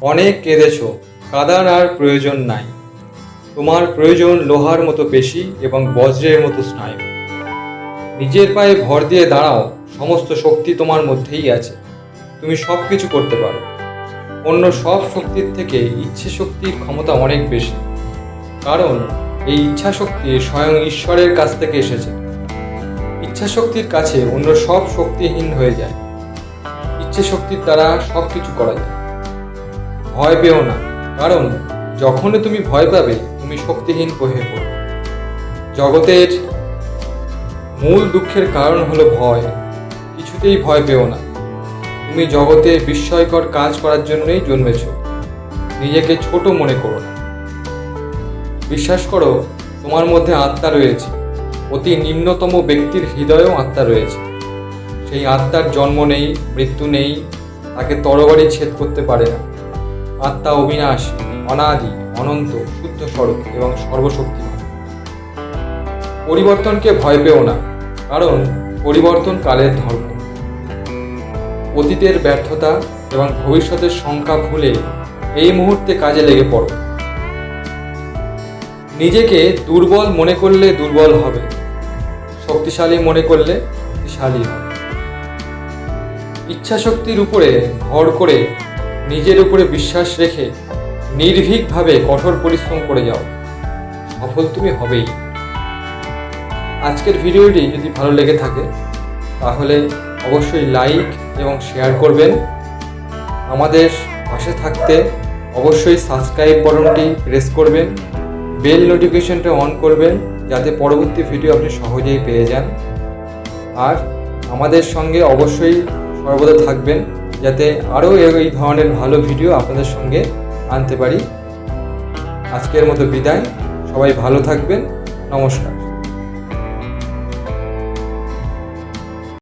অনেক কেঁদেছ, কাদার আর প্রয়োজন নাই। তোমার প্রয়োজন লোহার মতো পেশি এবং বজ্রের মতো স্নায়ু। নিজের পায়ে ভর দিয়ে দাঁড়াও, সমস্ত শক্তি তোমার মধ্যেই আছে। তুমি সব কিছু করতে পারো। অন্য সব শক্তির থেকে ইচ্ছে শক্তির ক্ষমতা অনেক বেশি। কারণ এই ইচ্ছা শক্তি স্বয়ং ঈশ্বরের কাছ থেকে এসেছে। ইচ্ছা শক্তির কাছে অন্য সব শক্তিহীন হয়ে যায়। ইচ্ছে শক্তির দ্বারা সব কিছু করা যায়। ভয় পেও না। কারণ, যখনই তুমি ভয় পাবে, তুমি শক্তিহীন হয়ে পড়বে। জগতের মূল দুঃখের কারণ হলো ভয়। কিছুতেই ভয় পেও না। তুমি জগতে বিস্ময়কর কাজ করার জন্যই জন্মেছ। নিজেকে ছোট মনে করো না। বিশ্বাস করো, তোমার মধ্যে আত্মা রয়েছে। অতি নিম্নতম ব্যক্তির হৃদয়েও আত্মা রয়েছে। সেই আত্মার জন্ম নেই, মৃত্যু নেই, তাকে তরবারি ছেদ করতে পারে না। আত্মা অবিনাশ, অনাদি, অনন্ত শুদ্ধ স্বরূপ এবং সর্বশক্তিমান। পরিবর্তনকে ভয় পেও না, কারণ পরিবর্তন কালের ধর্ম। অতীতের ব্যর্থতা এবং ভবিষ্যতের শঙ্কা ভুলে এই মুহূর্তে কাজে লেগে পড়ো। নিজেকে দুর্বল মনে করলে দুর্বল হবে, শক্তিশালী মনে করলে শক্তিশালী হবে। ইচ্ছা শক্তির উপরে ভর করে নিজের উপরে বিশ্বাস রেখে নির্ভীকভাবে কঠোর পরিশ্রম করে যাও। সফল তুমি হবেই। আজকের ভিডিওটি যদি ভালো লেগে থাকে, তাহলে অবশ্যই লাইক এবং শেয়ার করবেন। আমাদের পাশে থাকতে অবশ্যই সাবস্ক্রাইব বটনটি প্রেস করবেন, বেল নোটিফিকেশনটা অন করবেন, যাতে পরবর্তী ভিডিও আপনি সহজেই পেয়ে যান। আর আমাদের সঙ্গে অবশ্যই সর্বদা থাকবেন। যাতে আরও এই ধরনের ভালো ভিডিও আপনাদের সঙ্গে আনতে পারি। আজকের মতো বিদায়। সবাই ভালো থাকবেন। নমস্কার।